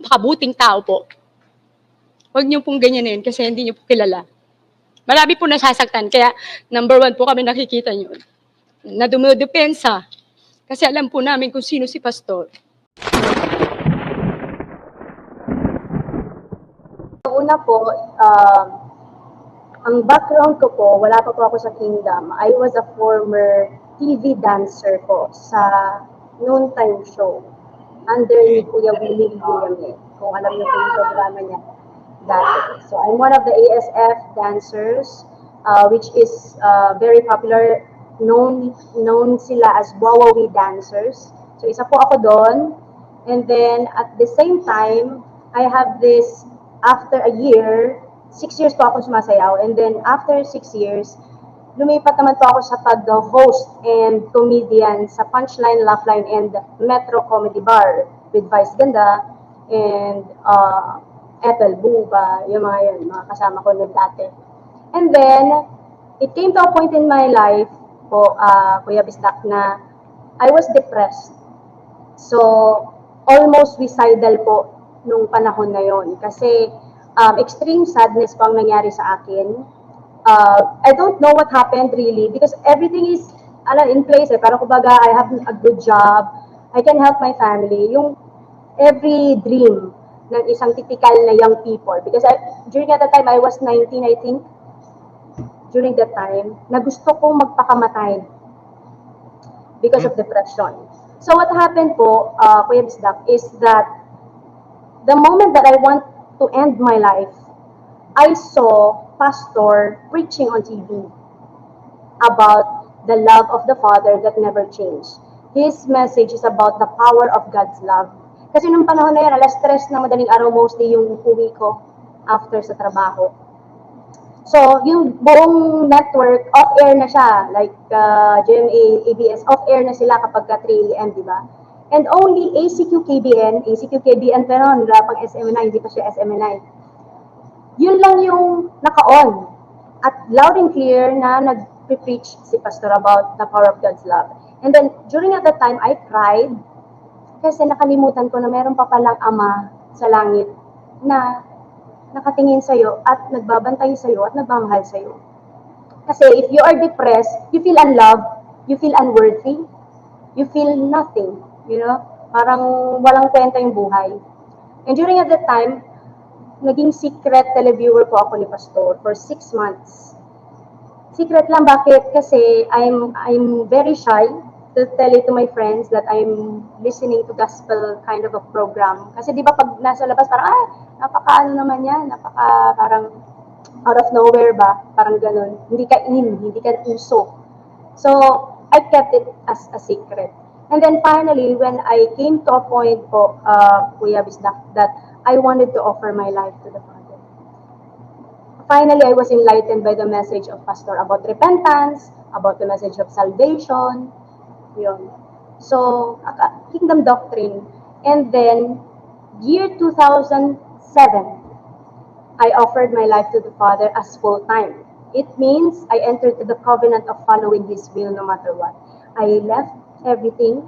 napakabuting tao po. Huwag niyo pong ganyanin kasi hindi niyo po kilala. Marami po nasasaktan. Kaya number one po kami nakikita niyo na dumodepensa. Kasi alam po namin kung sino si pastor. Una po, um, ang background ko po, wala pa po ako sa Kingdom. I was a former TV dancer po sa noontime show under ni Kuya Willie William kung alam niyo po yung programa niya dati. So I'm one of the ASF dancers, uh, which is uh, very popular, known known sila as Wawawi dancers. So isa po ako doon. And then at the same time, I have this, after a year, six years po ako sumasayaw. And then after six years, lumipat naman po ako sa pag-host and comedian sa Punchline, Laugh-Line, and Metro Comedy Bar with Vice Ganda and uh, Ethel Buba, yung mga yun, mga kasama ko nun dati. And then, it came to a point in my life po, uh, Kuya Bisdak, na I was depressed. So, almost suicidal po nung panahon na yon Kasi, um, extreme sadness po ang nangyari sa akin. Uh, I don't know what happened really because everything is ala, in place eh. Parang kumbaga, I have a good job. I can help my family. Yung every dream ng isang typical na young people. Because I, during at the time, I was 19, I think, during that time, na gusto kong magpakamatay because of depression. So what happened po, uh, Kuya Bisdak, is that the moment that I want to end my life, I saw pastor preaching on TV about the love of the Father that never changed. His message is about the power of God's love. Kasi nung panahon na yan, alas stress na madaling araw mostly yung uwi ko after sa trabaho. So, yung buong network, off-air na siya. Like, uh, GMA, ABS, off-air na sila kapag ka 3 a.m., di ba? And only ACQ-KBN, ACQ-KBN, pero wala pang SMNI, hindi pa siya SMNI. Yun lang yung naka-on. At loud and clear na nag-preach si Pastor about the power of God's love. And then, during at that time, I cried kasi nakalimutan ko na meron pa palang ama sa langit na nakatingin sa'yo at nagbabantay sa'yo at nagmamahal sa'yo. Kasi if you are depressed, you feel unloved, you feel unworthy, you feel nothing, you know? Parang walang kwenta yung buhay. And during at that time, naging secret televiewer po ako ni Pastor for six months. Secret lang, bakit? Kasi I'm, I'm very shy to tell it to my friends that I'm listening to gospel kind of a program. Kasi di ba pag nasa labas, parang, ah, napaka ano naman yan, napaka parang out of nowhere ba? Parang ganun. Hindi ka in, hindi ka uso. So, I kept it as a secret. And then finally, when I came to a point po, uh, Kuya Bisdak, that I wanted to offer my life to the Father. Finally, I was enlightened by the message of Pastor about repentance, about the message of salvation, yun. So, kingdom doctrine. And then, year 2007, I offered my life to the Father as full time. It means I entered to the covenant of following His will no matter what. I left everything,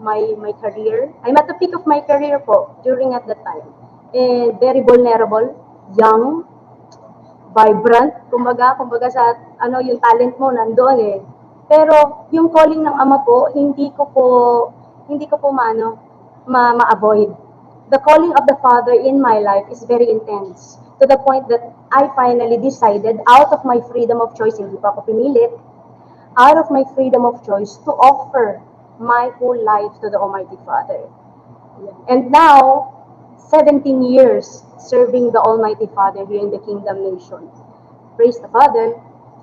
my my career. I'm at the peak of my career po during at that time. And very vulnerable, young, vibrant, kumbaga, kumbaga sa ano yung talent mo nandoon eh. Pero yung calling ng ama po, hindi ko po hindi ko po maano ma ma-avoid. The calling of the Father in my life is very intense to the point that I finally decided out of my freedom of choice, hindi pa ako pinilit, out of my freedom of choice to offer my whole life to the Almighty Father. And now, 17 years serving the Almighty Father here in the Kingdom Nation. Praise the Father.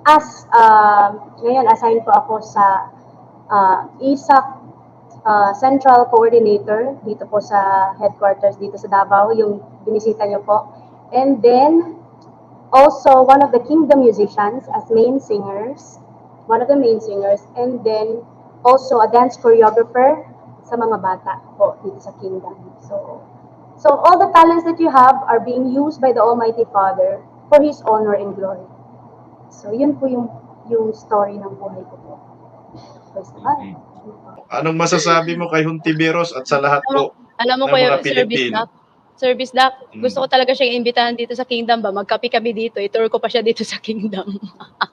As, uh, ngayon, assigned po ako sa uh, ISAC uh, Central Coordinator dito po sa headquarters dito sa Davao, yung binisita niyo po. And then, also one of the Kingdom musicians as main singers, one of the main singers, and then also a dance choreographer sa mga bata po dito sa Kingdom. So, so all the talents that you have are being used by the Almighty Father for His honor and glory. So, yun po yung, yung story ng buhay ko po. Praise Lord. Anong masasabi mo kay Huntiveros at sa lahat po? Alam mo ng ko mga yung service Pilipino. na, Service Doc, Mm. gusto ko talaga siyang imbitahan dito sa Kingdom ba? Magkape kami dito, itour ko pa siya dito sa Kingdom.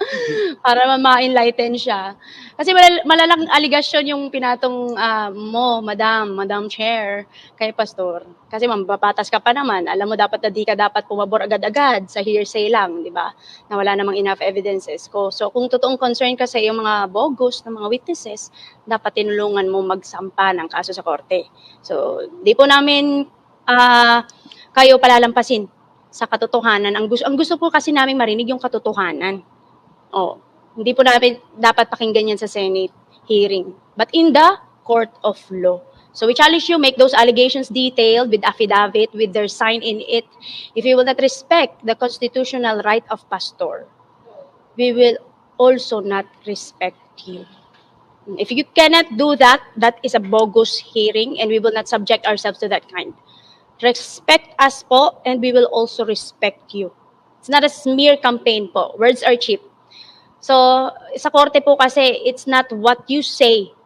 Para ma- ma-enlighten siya. Kasi malal- malalang aligasyon yung pinatong ah, mo, Madam, Madam Chair, kay Pastor. Kasi mambabatas ka pa naman. Alam mo dapat na di ka dapat pumabor agad-agad sa hearsay lang, di ba? Na wala namang enough evidences ko. So kung totoong concern ka sa iyong mga bogus ng mga witnesses, dapat tinulungan mo magsampa ng kaso sa korte. So, di po namin ah, kayo palalampasin sa katotohanan. Ang gusto, ang gusto po kasi namin marinig yung katotohanan. Oh, hindi po namin dapat pakinggan yan sa Senate hearing. But in the court of law. So we challenge you, make those allegations detailed with affidavit, with their sign in it. If you will not respect the constitutional right of pastor, we will also not respect you. If you cannot do that, that is a bogus hearing and we will not subject ourselves to that kind. Respect us po and we will also respect you. It's not a smear campaign po. Words are cheap. So, sa korte po kasi, it's not what you say,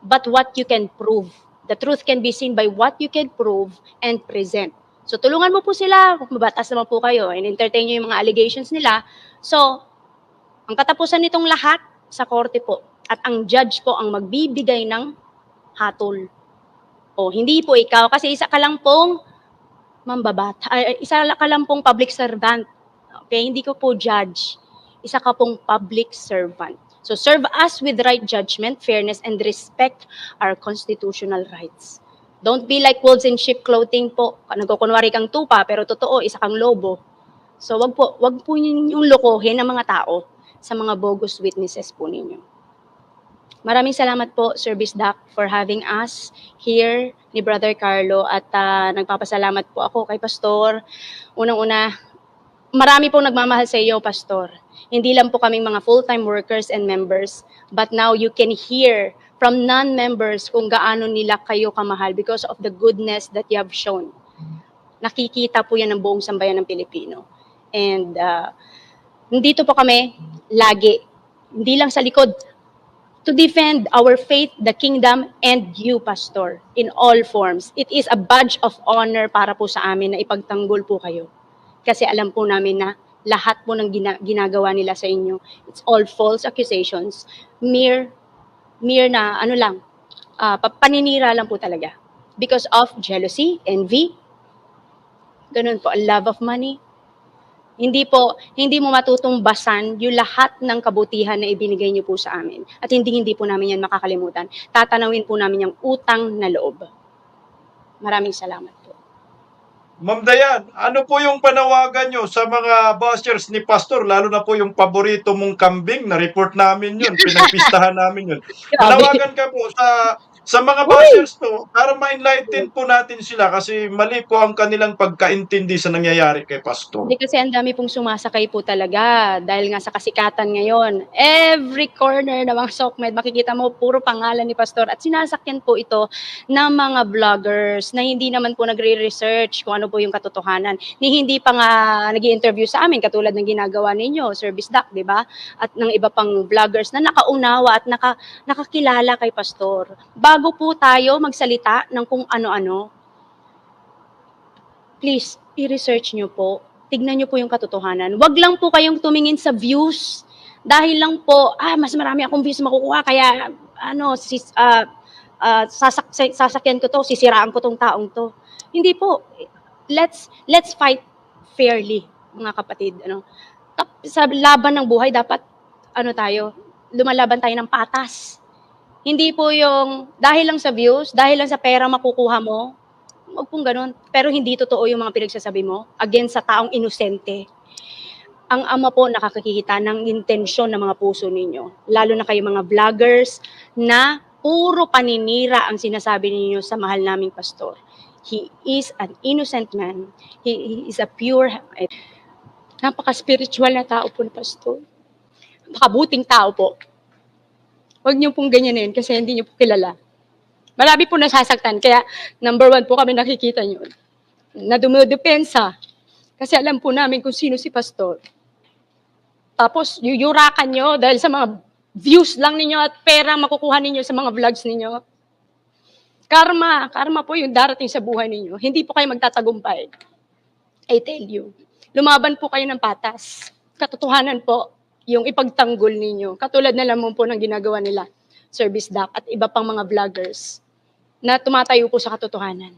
but what you can prove. The truth can be seen by what you can prove and present. So, tulungan mo po sila, mabatas naman po kayo, and entertain nyo yung mga allegations nila. So, ang katapusan nitong lahat, sa korte po. At ang judge po ang magbibigay ng hatol. O, hindi po ikaw, kasi isa ka lang pong mambabata, ay, isa ka lang pong public servant. Okay, hindi ko po judge isa ka pong public servant. So serve us with right judgment, fairness, and respect our constitutional rights. Don't be like wolves in sheep clothing po. Nagkukunwari kang tupa, pero totoo, isa kang lobo. So wag po, wag po yung lokohin ng mga tao sa mga bogus witnesses po ninyo. Maraming salamat po, Service Doc, for having us here ni Brother Carlo at ah, nagpapasalamat po ako kay Pastor. Unang-una, marami pong nagmamahal sa iyo, Pastor. Hindi lang po kaming mga full-time workers and members, but now you can hear from non-members kung gaano nila kayo kamahal because of the goodness that you have shown. Nakikita po yan ng buong sambayan ng Pilipino. And uh, nandito po kami lagi, hindi lang sa likod, to defend our faith, the kingdom, and you, Pastor, in all forms. It is a badge of honor para po sa amin na ipagtanggol po kayo. Kasi alam po namin na lahat po ng gina- ginagawa nila sa inyo, it's all false accusations, mere, mere na ano lang, pa- paninira lang po talaga. Because of jealousy, envy, ganun po, love of money. Hindi po, hindi mo matutumbasan yung lahat ng kabutihan na ibinigay niyo po sa amin. At hindi hindi po namin yan makakalimutan. Tatanawin po namin yung utang na loob. Maraming salamat. Ma'am Dayan, ano po yung panawagan nyo sa mga bashers ni Pastor, lalo na po yung paborito mong kambing, na-report namin yun, pinagpistahan namin yun. Panawagan ka po sa sa mga bashers to, para ma-enlighten po natin sila kasi mali po ang kanilang pagkaintindi sa nangyayari kay Pastor. Hindi kasi ang dami pong sumasakay po talaga dahil nga sa kasikatan ngayon. Every corner ng mga SOCMED, makikita mo puro pangalan ni Pastor at sinasakyan po ito ng mga vloggers na hindi naman po nagre-research kung ano po yung katotohanan. Ni hindi pa nga nag interview sa amin katulad ng ginagawa ninyo, Service Doc, di ba? At ng iba pang vloggers na nakaunawa at naka, nakakilala kay Pastor. Bago po tayo magsalita ng kung ano-ano, please, i-research nyo po. Tignan nyo po yung katotohanan. Huwag lang po kayong tumingin sa views. Dahil lang po, ah, mas marami akong views makukuha, kaya, ano, sis, ah, ah, sasak, sasakyan ko to, sisiraan ko tong taong to. Hindi po. Let's, let's fight fairly, mga kapatid. Ano. Sa laban ng buhay, dapat, ano tayo, lumalaban tayo ng patas. Hindi po yung, dahil lang sa views, dahil lang sa pera makukuha mo, Huwag pong ganun. Pero hindi totoo yung mga pinagsasabi mo against sa taong inosente. Ang ama po nakakakita ng intensyon ng mga puso ninyo. Lalo na kayo mga vloggers na puro paninira ang sinasabi ninyo sa mahal naming pastor. He is an innocent man. He, he is a pure, napaka-spiritual na tao po ni pastor. Napakabuting tao po. Huwag niyo pong ganyanin kasi hindi niyo po kilala. Marami po nasasaktan. Kaya number one po kami nakikita nyo. Na dumodepensa. Kasi alam po namin kung sino si pastor. Tapos yuyurakan nyo dahil sa mga views lang ninyo at pera makukuha ninyo sa mga vlogs ninyo. Karma, karma po yung darating sa buhay ninyo. Hindi po kayo magtatagumpay. I tell you. Lumaban po kayo ng patas. Katotohanan po, yung ipagtanggol ninyo. Katulad na lamang po ng ginagawa nila, Service Doc at iba pang mga vloggers na tumatayo po sa katotohanan.